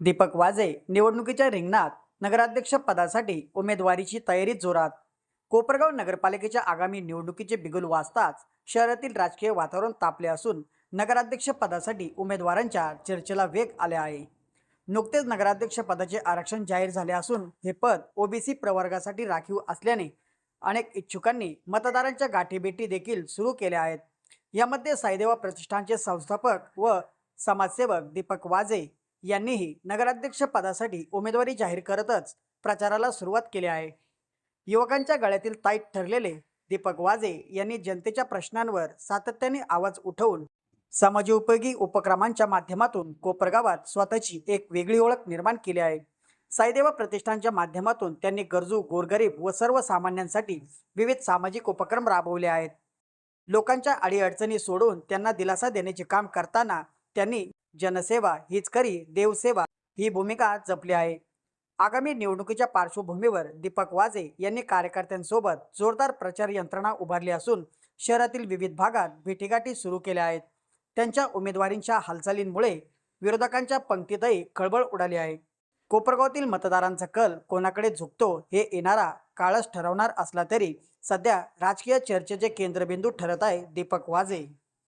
दीपक वाजे निवडणुकीच्या रिंगणात नगराध्यक्ष पदासाठी उमेदवारीची तयारी जोरात. कोपरगाव नगरपालिकेच्या आगामी निवडणुकीचे बिगुल वाजताच शहरातील राजकीय वातावरण तापले असून नगराध्यक्ष पदासाठी उमेदवारांच्या चर्चेला वेग आला आहे. नुकतेच नगराध्यक्ष पदाचे आरक्षण जाहीर झाले असून हे पद ओबीसी प्रवर्गासाठी राखीव असल्याने अनेक इच्छुकांनी मतदारांच्या गाठीभेटी देखील सुरू केल्या आहेत. यामध्ये साईदेवा प्रतिष्ठानचे संस्थापक व समाजसेवक दीपक वाजे यांनीही नगराध्यक्ष पदासाठी उमेदवारी जाहीर करतच प्रचाराला सुरुवात केली आहे. युवकांच्या गळ्यातील ताईत ठरलेले दीपक वाजे यांनी जनतेच्या प्रश्नांवर सातत्याने आवाज उठवून समाजोपयोगी उपक्रमांच्या माध्यमातून कोपरगावात स्वतःची एक वेगळी ओळख निर्माण केली आहे. साईदेवा प्रतिष्ठानच्या माध्यमातून त्यांनी गरजू गोरगरीब व सर्वसामान्यांसाठी विविध सामाजिक उपक्रम राबवले आहेत. लोकांच्या अडीअडचणी सोडून त्यांना दिलासा देण्याचे काम करताना त्यांनी जनसेवा हीच खरी देवसेवा ही भूमिका जपली आहे. आगामी निवडणुकीच्या पार्श्वभूमीवर दीपक वाजे यांनी कार्यकर्त्यांसोबत जोरदार प्रचार यंत्रणा उभारली असून शहरातील विविध भागात भेटीगाठी सुरू केल्या आहेत. त्यांच्या उमेदवारींच्या हालचालींमुळे विरोधकांच्या पंक्तीतही खळबळ उडाली आहे. कोपरगावातील मतदारांचा कल कोणाकडे झुकतो हे येणारा काळच ठरवणार असला तरी सध्या राजकीय चर्चेचे केंद्रबिंदू ठरत आहे दीपक वाजे